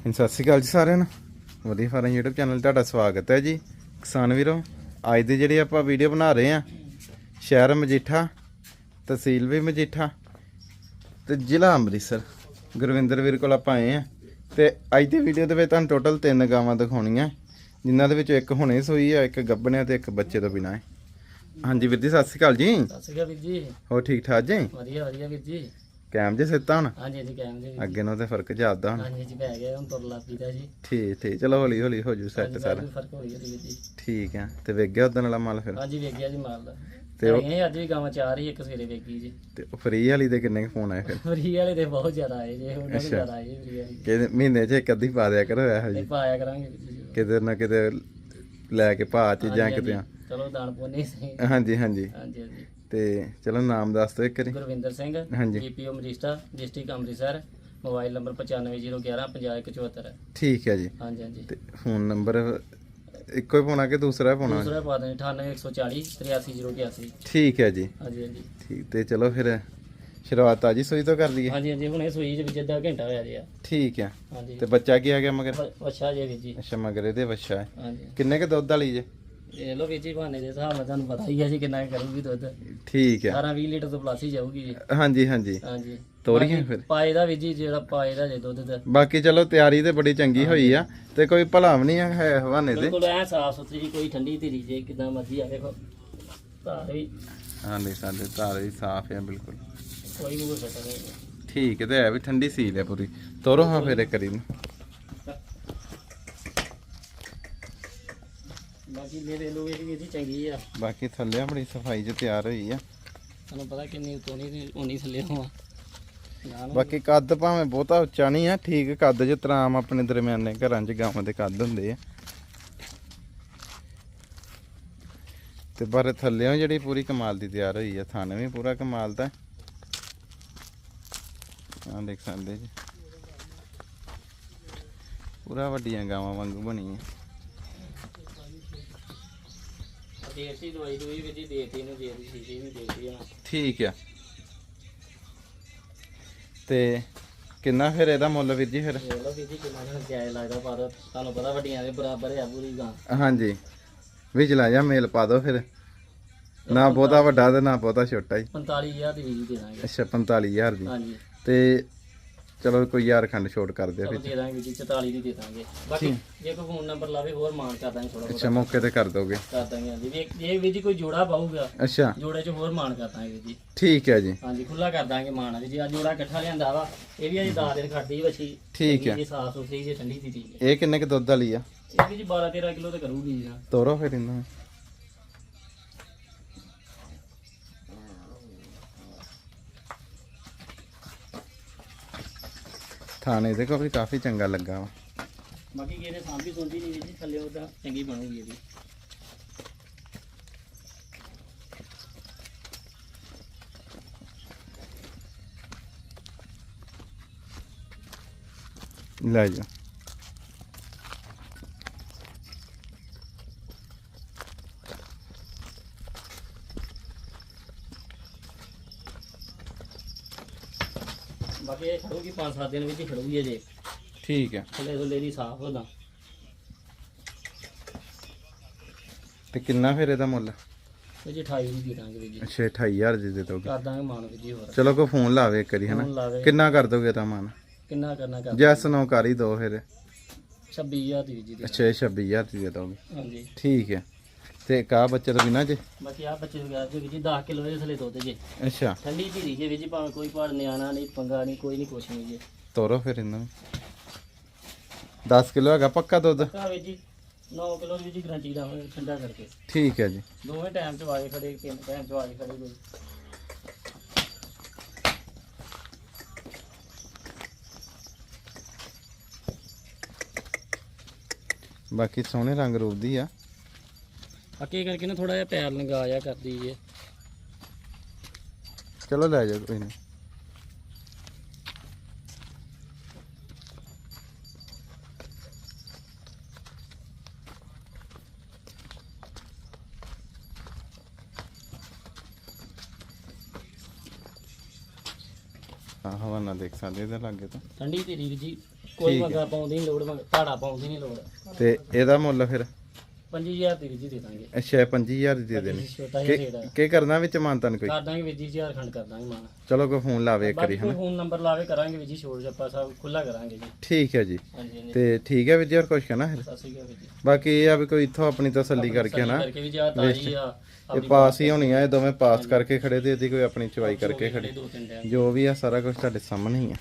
ਸਤਿ ਸ਼੍ਰੀ ਅਕਾਲ ਜੀ ਸਾਰਿਆਂ ਨੂੰ। ਵਧੀਆ ਫਾਰਮ YouTube ਚੈਨਲ ਤੁਹਾਡਾ ਸਵਾਗਤ ਹੈ ਜੀ। ਕਿਸਾਨ ਵੀਰੋ ਅੱਜ ਦੀ ਜਿਹੜੀ ਆਪਾਂ ਵੀਡੀਓ ਬਣਾ ਰਹੇ ਆ ਸ਼ਹਿਰ ਮਜੀਠਾ ਤਹਿਸੀਲ ਵੀ ਮਜੀਠਾ ਤੇ ਜ਼ਿਲ੍ਹਾ ਅੰਮ੍ਰਿਤਸਰ। ਗੁਰਵਿੰਦਰ ਵੀਰ ਕੋਲ ਆਪਾਂ ਆਏ ਆ ਤੇ ਅੱਜ ਦੀ ਵੀਡੀਓ ਦੇ ਵਿੱਚ ਤੁਹਾਨੂੰ ਟੋਟਲ ਤਿੰਨ ਗਾਵਾਂ ਦਿਖਾਉਣੀਆਂ। ਜਿਨ੍ਹਾਂ ਦੇ ਵਿੱਚੋਂ ਇੱਕ ਹੁਣੇ ਸੋਈ ਆ ਇੱਕ ਗੱਭਣਿਆ ਤੇ ਇੱਕ ਬੱਚੇ ਤੋਂ ਬਿਨਾਂ ਹੈ। ਹਾਂਜੀ ਵੀਰ ਜੀ ਸਤਿ ਸ਼੍ਰੀ ਅਕਾਲ ਜੀ। ਸਤਿ ਸ਼੍ਰੀ ਅਕਾਲ ਵੀਰ ਜੀ। ਹੋ ਠੀਕ ਠਾਕ ਜੀ? ਵਧੀਆ ਵਧੀਆ ਵੀਰ ਜੀ। ਕੈਮ ਜੇ ਸਿੱਤਾ ਹੁਣ? ਹਾਂਜੀ ਜੀ ਕੈਮ ਜੀ ਅੱਗੇ ਨੂੰ ਤੇ ਫ਼ਰਕ ਜਾਦਾ ਹੁਣ। ਹਾਂਜੀ ਜੀ ਪੈ ਗਿਆ ਹੁਣ ਤੁਰ ਲਾ ਪੀਦਾ ਜੀ। ਠੀਕ ਠੀਕ। ਚਲੋ ਹੌਲੀ ਹੌਲੀ ਹੋ ਜੂ ਸੈੱਟ ਸਾਰਾ। ਫ਼ਰਕ ਹੋ ਗਿਆ ਜੀ ਠੀਕ ਆ। ਤੇ ਵੇਖ ਗਿਆ ਉਦੋਂ ਵਾਲਾ ਮਾਲ ਫਿਰ? ਹਾਂਜੀ ਵੇਖ ਗਿਆ ਜੀ ਮਾਲ। ਦਾ ਤੇ ਉਹ- ਅੱਜ ਵੀ ਗਾਵਾਂ ਚਾਰ ਹੀ ਇੱਕ ਸਵੇਰੇ ਵੇਖੀ ਜੀ। ਤੇ ਫਰੀ ਵਾਲੀ ਦੇ ਕਿੰਨੇ ਫੋਨ ਆਏ ਫਿਰ? ਫਰੀ ਵਾਲੇ ਦੇ ਬਹੁਤ ਜ਼ਿਆਦਾ ਆਏ ਜੀ ਉਹਨਾਂ ਦੇ ਅੱਛਾ। ਜ਼ਿਆਦਾ ਆਏ ਜੀ ਫਰੀ ਵਾਲੇ। ਕਿ ਮਹੀਨੇ 'ਚ ਇੱਕ ਅੱਧੀ ਪਾ ਦਿਆ ਕਰੋ ਇਹੋ ਜੀ ਪਾਇਆ ਕਰਾਂਗੇ ਕਿਤੇ ਨਾ ਕਿਤੇ ਲੈ ਕੇ ਭਾ ਚ ਜਾਂ ਹਾਂਜੀ, ਕਿਤੇ। ਚਲੋ ਦਾਨ ਪੁੰਨੇ ਸਹੀ। ਹਾਂਜੀ ਹਾਂਜੀ। ਹਾਂਜੀ ਹਾਂਜੀ। ਤੇ ਚਲੋ ਨਾਮ ਦੱਸ ਦਿਓ ਇੱਕ ਵਾਰੀ। ਗੁਰਵਿੰਦਰ ਸਿੰਘ ਹਾਂਜੀ। ਜੀਪੀਓ ਮਜੀਸਟਾ ਡਿਸਟ੍ਰਿਕਟ ਅੰਮ੍ਰਿਤਸਰ ਮੋਬਾਈਲ ਨੰਬਰ 9501 50174 ਠੀਕ ਹੈ ਜੀ। ਹਾਂਜੀ ਹਾਂਜੀ। ਤੇ ਫੋਨ ਨੰਬਰ ਇੱਕੋ ਹੀ ਪਾਉਣਾ ਕਿ ਦੂਸਰਾ ਪਾਉਣਾ? ਦੂਸਰਾ ਪਾ ਦੇਂ 98140 83081 ਠੀਕ ਹੈ ਜੀ। ਹਾਂਜੀ ਹਾਂਜੀ। ਠੀਕ ਤੇ ਚਲੋ ਫਿਰ ਸ਼ੁਰੂਆਤ ਆ ਜੀ ਸੋਈ ਤੋਂ ਕਰ ਲਈਏ। ਹਾਂਜੀ ਹਾਂਜੀ ਹੁਣੇ ਸੂਈ ਦੇ ਵਿੱਚ ਅੱਧਾ ਘੰਟਾ ਹੋਇਆ ਜੀ ਆ। ਠੀਕ ਹੈ। ਹਾਂਜੀ। ਤੇ ਬੱਚਾ ਕੀ ਆ ਗਿਆ ਮਗਰ? ਵੱਛਾ ਜੀ ਵੀਰ ਜੀ। ਅੱਛਾ ਮਗਰ ਇਹਦੇ ਬੱਚਾ ਹੈ। ਹਾਂਜੀ। ਕਿੰਨੇ ਕ ਦੁੱਧ ਵਾਲੀ ਜੇ? ਇਹ ਲੋ ਵੀਰ ਜੀ ਬਹਾਨੇ ਦੇ ਹਿਸਾਬ ਨਾਲ ਤੁਹਾਨੂੰ ਪਤਾ ਹੀ ਹੈ ਜੀ ਕਿੰਨਾ ਕੁ ਕਰੂਗੀ ਦੁੱਧ। ਠੀਕ ਹੈ 18 20 ਲੀਟਰ ਤੋਂ ਪਲੱਸ ਹੀ ਜਾਊਗੀ ਜੀ। ਹਾਂਜੀ ਹਾਂਜੀ। ਹਾਂਜੀ। ਬਾਕੀ ਫਿਰ? ਪਾਏ ਦਾ ਵੀਰ ਜੀ ਜਿਹੜਾ ਪਾਏ ਦਾ ਜੇ ਦੁੱਧ ਦਾ ਬਾਕੀ ਚਲੋ ਤਿਆਰੀ ਤੇ ਬੜੀ ਚੰਗੀ ਹੋਈ ਆ ਤੇ ਕੋਈ ਭਲਾ ਵੀ ਨਹੀਂ ਹੈ ਹਵਾਨੇ ਦੇ। ਬਿਲਕੁਲ ਐ ਸਾਫ਼ ਸੁਥਰੀ ਕੋਈ ਠੰਡੀ ਧੀਰੀ ਜੇ ਕਿਦਾਂ ਮਰਜ਼ੀ ਆ ਵੇਖੋ ਧਾਰ ਵੀ ਹਾਂ ਦੇ ਸਾਡੇ ਧਾਰ ਵੀ ਸਾਫ਼ ਹੈ ਬਿਲਕੁਲ। ਕੋਈ ਵੀ ਕੁਛ ਨਹੀਂ। ਠੀਕ ਹੈ ਤੇ ਹੈ ਵੀ ਠੰਡੀ ਸੀਲ ਹੈ ਪੂਰੀ। ਤੋਰੋ ਹਾਂ ਫੇਰੇ ਕਰੀ ਨੂੰ ਬਾਕੀ ਦੀ ਚੰਗੀ ਆ। ਥੱਲੇ ਬੜੀ ਸਫ਼ਾਈ 'ਚ ਤਿਆਰ ਹੋਈ ਆ। ਤੁਹਾਨੂੰ ਪਤਾ ਕਿੰਨੀ ਉਤੋਂ ਨਹੀਂ ਉਨੀ ਥੱਲੇ ਹੋਵਾਂ। ਬਾਕੀ ਕੱਦ ਭਾਵੇਂ ਬਹੁਤਾ ਉੱਚਾ ਨਹੀਂ ਆ ਠੀਕ ਕੱਦ ਜਿਸ ਤਰ੍ਹਾਂ ਆਮ ਆਪਣੇ ਦਰਮਿਆਨੇ ਘਰਾਂ 'ਚ ਗਾਵਾਂ ਦੇ ਕੱਦ ਹੁੰਦੇ ਆ। ਤੇ ਪਰ ਥੱਲੇੋਂ ਜਿਹੜੀ ਪੂਰੀ ਕਮਾਲ ਦੀ ਤਿਆਰ ਹੋਈ ਆ ਥਣ ਵੀ ਪੂਰਾ ਕਮਾਲ ਦਾ। ਆ ਦੇਖ ਸਕਦੇ ਜੀ। ਪੂਰਾ ਵੱਡੀਆਂ ਗਾਵਾਂ ਵਾਂਗੂ ਬਣੀ ਆ। ਦੇਤੀ ਦਵਾਈ ਵੀ ਜੀ ਦੇਤੀ ਨੂੰ ਦੇ ਦੀ ਸ਼ੀਸ਼ੀ ਵੀ ਦੇਤੀ ਆ। ਠੀਕ ਆ। ਤੇ ਕਿੰਨਾ ਫਿਰ ਇਹਦਾ ਮੁੱਲ ਵੀਰ ਜੀ ਫਿਰ? ਲਓ ਵੀ ਜੀ ਕਿੰਨਾ ਕੁ ਜਾਇਜ਼ ਲੱਗਦਾ ਪਰ ਤੁਹਾਨੂੰ ਪਤਾ ਵੱਡੀਆਂ ਦੇ ਬਰਾਬਰ ਆ ਪੂਰੀ ਗਾਂ। ਹਾਂਜੀ। ਵਿੱਚ ਲਾ ਜਾ ਮੇਲ ਪਾ ਦਿਓ ਫਿਰ। ਨਾ ਬਹੁਤਾ ਵੱਡਾ ਤੇ ਨਾ ਬਹੁਤਾ ਛੋਟਾ ਹੀ। 45000 ਦੀ ਵੀ ਦੇ ਦਾਂਗੇ ਅੱਛਾ 45000 ਦੀ। ਹਾਂਜੀ। ਤੇ ਚਲੋ ਕੋਈ ਯਾਰ ਖੰਡ ਛੋਟ ਕਰ ਦਿਓ ਚਲੋ ਫਿਰ ਦੇ ਦਾਂਗੇ ਜੀ 44 ਦੀ ਦੇ ਦਾਂਗੇ। ਬਾਕੀ ਜੇ ਕੋਈ ਫੋਨ ਨੰਬਰ ਲਾਵੇ ਹੋਰ ਮਾਨ ਕਰ ਦਾਂਗੇ ਥੋੜਾ ਅੱਛਾ ਮੌਕੇ ਤੇ ਕਰ ਦੋਗੇ। ਕਰ ਦਾਂਗੇ ਹਾਂਜੀ। ਵੀ ਜੇ ਵੀ ਜੀ ਕੋਈ ਜੋੜਾ ਪਾਊਗਾ ਅੱਛਾ। ਜੋੜੇ 'ਚ ਹੋਰ ਮਾਨ ਕਰ ਦਾਂਗੇ ਵੀਰ ਜੀ। ਠੀਕ ਹੈ ਜੀ। ਹਾਂਜੀ ਖੁੱਲਾ ਕਰ ਦਾਂਗੇ ਮਾਨ ਵੀ ਜੀ। ਆ ਜੋੜਾ ਇਕੱਠਾ ਲਿਆਂਦਾ ਵਾ ਇਹ ਵੀ ਅਜੇ 10 ਦਿਨ ਖੜਦੀ ਠੀਕ ਹੈ। ਜੀ ਸਾਫ਼ ਸੁਥਰੀ ਜੀ ਠੰਡੀ ਦੀ ਚੀਜ਼ ਇਹ ਕਿੰਨੇ ਕ ਦੁੱਧ ਵਾਲੀ ਆ? ਇਹ ਵੀ ਜੀ 12 13 ਕਿਲੋ ਤੇ ਕਰੂਗੀ ਜੀ। ਤੋਰੋ ਫਿਰ ਇਹਨਾਂ ਥਾਣੇ ਦੇਖੋ ਵੀ ਕਾਫੀ ਚੰਗਾ ਲੱਗਾ ਵਾ। ਬਾਕੀ ਕਿਹਨੇ ਸਾਂਭੀ ਸੁਣਦੀ ਨਹੀਂ ਜੀ ਥੱਲੇ ਉਹਦਾ ਚੰਗੀ ਬਣੂਗੀ ਇਹਦੀ। ਲੈ ਜਾ ਬਾਕੀ ਇਹ ਖੜੂਗੀ 5-7 ਦਿਨ ਵਿੱਚ ਹੀ ਖੜੂਗੀ ਅਜੇ। ਠੀਕ ਹੈ। ਥੱਲੇ ਥੱਲੇ ਦੀ ਸਾਫ਼ ਹੋਦਾ ਤੇ ਕਿੰਨਾ ਫਿਰ ਇਹਦਾ ਮੁੱਲ? ਇਹ ਜੀ 28 ਦੀ ਦੇ ਦਾਂਗੇ ਵੀਰ ਜੀ। ਅੱਛਾ 28000 ਦੀ ਦੇ ਦੋਗੇ। ਕਰ ਦਾਂਗੇ ਮਾਨ ਵੀਰ ਜੀ ਹੋਰ। ਚਲੋ ਕੋ ਫੋਨ ਲਾਵੇ ਇੱਕ ਵਾਰੀ ਹਨਾ? ਲਾਵੇ। ਕਿੰਨਾ ਕਰ ਦੋਗੇ ਤਾਂ ਮਨ? ਕਿੰਨਾ ਕਰਨਾ ਕਰ ਜੈਸ ਨੋ ਕਰ ਹੀ ਦੋ ਫਿਰ। 26000 ਦੀ ਵੀਰ ਜੀ ਦੇ ਅੱਛਾ ਇਹ 26000 ਦੀ ਦੇ ਦੋਗੇ ਦਾਂਗੇ। ਹਾਂਜੀ। ਠੀਕ ਹੈ। ਤੇ ਕਾ ਬੱਚੇ ਤੋਂ ਬਿਨਾ ਜੇ? ਬਾਕੀ ਆ ਬੱਚੇ ਵਗੈਰਾ ਜੀ ਜੀ 10 ਕਿਲੋ ਦੇ ਥੱਲੇ ਦੁੱਧ ਜੇ। ਅੱਛਾ। ਠੰਡੀ ਧੀਰੀ ਜੇ ਜੀ ਭਾਵੇਂ ਕੋਈ ਭਾੜ ਨਿਆਣਾ ਨਹੀਂ ਪੰਗਾ ਨਹੀਂ ਕੋਈ ਨਹੀਂ ਕੁਛ ਨਹੀਂ ਜੀ। ਤੋਰੋ ਫਿਰ ਇਹਨਾਂ ਨੂੰ। 10 ਕਿਲੋ ਹੈਗਾ ਪੱਕਾ ਦੁੱਧ? ਕਾ ਵੀਰ ਜੀ 9 ਕਿਲੋ ਵੀਰ ਜੀ ਗਰੰਟੀ ਦਾ ਠੰਡਾ ਕਰਕੇ। ਠੀਕ ਹੈ ਜੀ। ਦੋਵੇਂ ਟਾਈਮ ਚ ਵਾਗੇ ਖੜੇ ਤਿੰਨ ਟਾਈਮ ਚ ਵਾਗੇ ਖੜੇ ਕੋਈ। ਬਾਕੀ ਸੋਹਣੇ ਰੰਗ ਰੂਪ ਦੀ ਆ। ਅੱਕੇ ਕਰਕੇ ਨਾ ਥੋੜਾ ਜਿਹਾ ਪੈਰ ਲੰਗਾ ਜਾ ਕਰਦੀ ਜੇ। ਚਲੋ ਲੈ ਜਾਓ ਕੋਈ ਨਹੀਂ ਆ ਹਵਾ ਨਾ ਦੇਖ ਸਕਦੇ ਇਹਦੇ ਲਾਗੇ ਤਾਂ। ਠੰਡੀ ਵੀਰ ਜੀ ਕੋਈ ਮੰਗਾ ਪਾਉਂਦੀ ਨਹੀਂ ਲੋੜ ਮੰਗ ਧਾੜਾ ਪਾਉਂਦੀ ਨਹੀਂ ਲੋੜ। ਤੇ ਇਹਦਾ ਮੁੱਲ ਫਿਰ? 5000 ਦੀ ਜੀ ਦੇ ਦਾਂਗੇ। ਅੱਛਾ 25000 ਦੀ ਦੇ ਦੇਣੀ। ਛੋਟਾ ਜਿਹਾ ਰੇਟ ਆ। ਕੀ ਕਰਨਾ ਵਿੱਚ ਮਾਨਤਨ ਕੋਈ? ਕਰ ਦਾਂਗੇ ਵੀਰ ਜੀ 1000 ਖੰਡ ਕਰ ਦਾਂਗੇ ਮਾਨ। ਚਲੋ ਕੋਈ ਫੋਨ ਲਾਵੇ ਇੱਕ ਵਾਰੀ ਫੋਨ ਨੰਬਰ ਲਾਵੇ ਕਰਾਂਗੇ ਵੀਰ ਜੀ ਛੋੜ ਜੱਪਾ ਸਾਹਿਬ ਖੁੱਲਾ ਕਰਾਂਗੇ ਜੀ। ਠੀਕ ਹੈ ਜੀ। ਤੇ ਠੀਕ ਹੈ ਵੀਰ ਜੀ ਹੋਰ ਕੁਝ ਕਹਿਣਾ ਫਿਰ ਵੀਰ ਬਾਕੀ ਇਹ ਆ ਵੀ ਕੋਈ ਇੱਥੋਂ ਆਪਣੀ ਤਸੱਲੀ ਕਰਕੇ ਨਾ ਕਰਕੇ ਵੀ ਜਾ ਤਾਜੀ ਆ ਇਹ ਪਾਸ ਹੀ ਹੋਣੀ ਆ ਇਹ ਦੋਵੇਂ ਪਾਸ ਕਰਕੇ ਖੜੇ ਤੇ ਇਹਦੀ ਕੋਈ ਆਪਣੀ ਚਵਾਈ ਕਰਕੇ ਖੜੇ। ਜੋ ਵੀ ਆ ਸਾਰਾ ਕੁਝ ਤੁਹਾਡੇ ਸਾਹਮਣੇ ਹੀ ਆ।